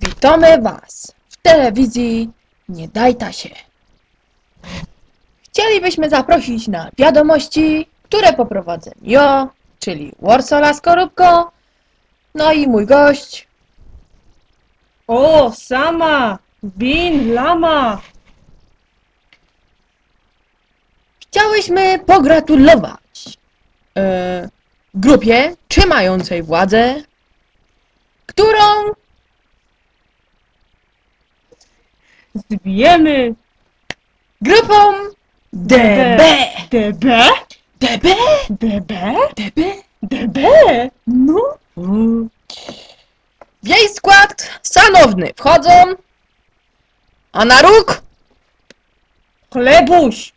Witamy Was w telewizji Nie Dajta się. Chcielibyśmy zaprosić na wiadomości, które poprowadzę ja, czyli Warsola Skorupko, no i mój gość. O, sama! Bin, lama! Chciałyśmy pogratulować e, grupie trzymającej władzę, którą Zbijemy grupą DB. DB? DB? DB? DB? DB? No. W jej skład szanowny wchodzą Anna Róg, Chlebuś!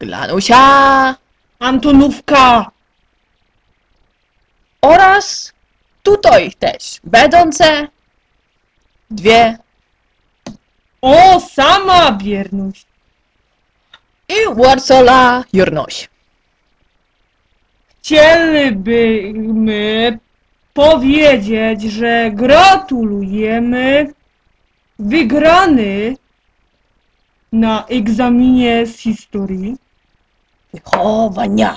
Glanusia Antonówka! oraz tutaj też będące dwie O, sama bierność! i Warsola Jurnoś. Chcielibyśmy powiedzieć, że gratulujemy wygrany na egzaminie z historii Wychowania.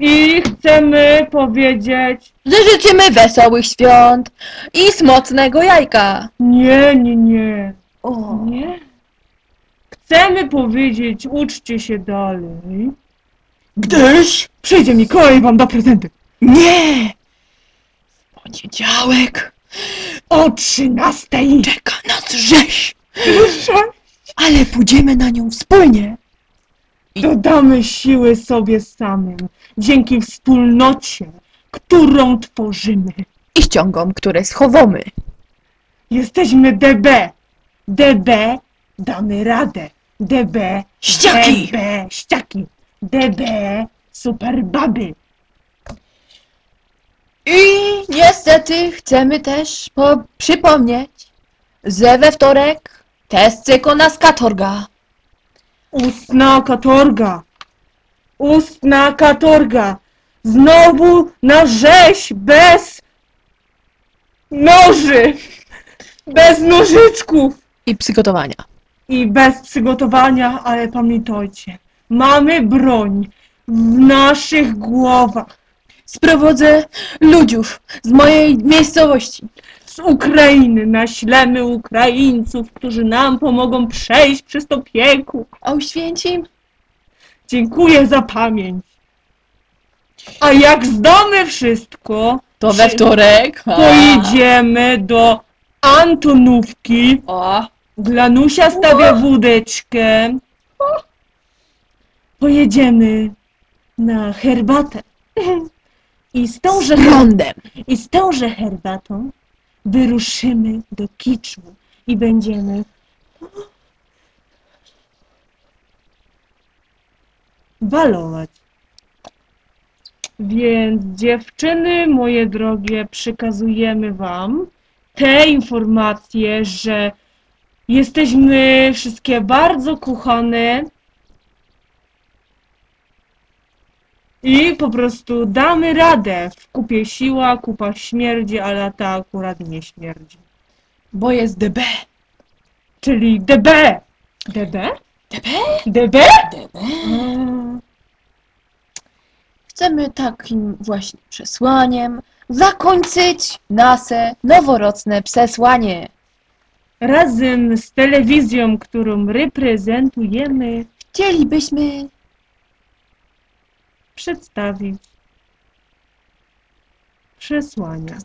I chcemy powiedzieć Że życzymy wesołych świąt i smocnego jajka. nie, nie, nie, O. nie. Chcemy powiedzieć uczcie się dalej. Gdyż Przyjdzie Mikołaj i wam da prezenty. nie w poniedziałek O trzynastej! czeka nas rzeź, ale pójdziemy na nią wspólnie. Dodamy siły sobie samym, dzięki wspólnocie, którą tworzymy. I ściągom, które schowamy. Jesteśmy DB. DB damy radę. DB. Ściaki. DB. Ściaki. DB. Super baby. I niestety chcemy też po- przypomnieć, że we wtorek test na katorga. Ustna katorga. Ustna katorga. Znowu na rzeź bez noży. Bez nożyczków. I przygotowania. i bez przygotowania, ale pamiętajcie, mamy broń w naszych głowach. Sprowadzę ludziów z mojej miejscowości. Z Ukrainy naślemy Ukraińców, którzy nam pomogą przejść przez to piekło. A uświęcim Dziękuję za pamięć. A jak zdamy wszystko, to we wtorek. A. pojedziemy do Antonówki. O, Glanusia stawia wódeczkę. Pojedziemy na herbatę. I z tąże, z prądem. I z tąże herbatą wyruszymy do kiczu i będziemy balować. Więc dziewczyny, moje drogie, przekazujemy wam te informacje, że jesteśmy wszystkie bardzo kochane i po prostu damy radę. W kupie siła, kupa śmierdzi, ale ta akurat nie śmierdzi. Bo jest DB. Czyli DB. DB? DB? DB? DB. Chcemy takim właśnie przesłaniem zakończyć nasze noworoczne przesłanie. Razem z telewizją, którą reprezentujemy, Chcielibyśmy przedstawić przesłania.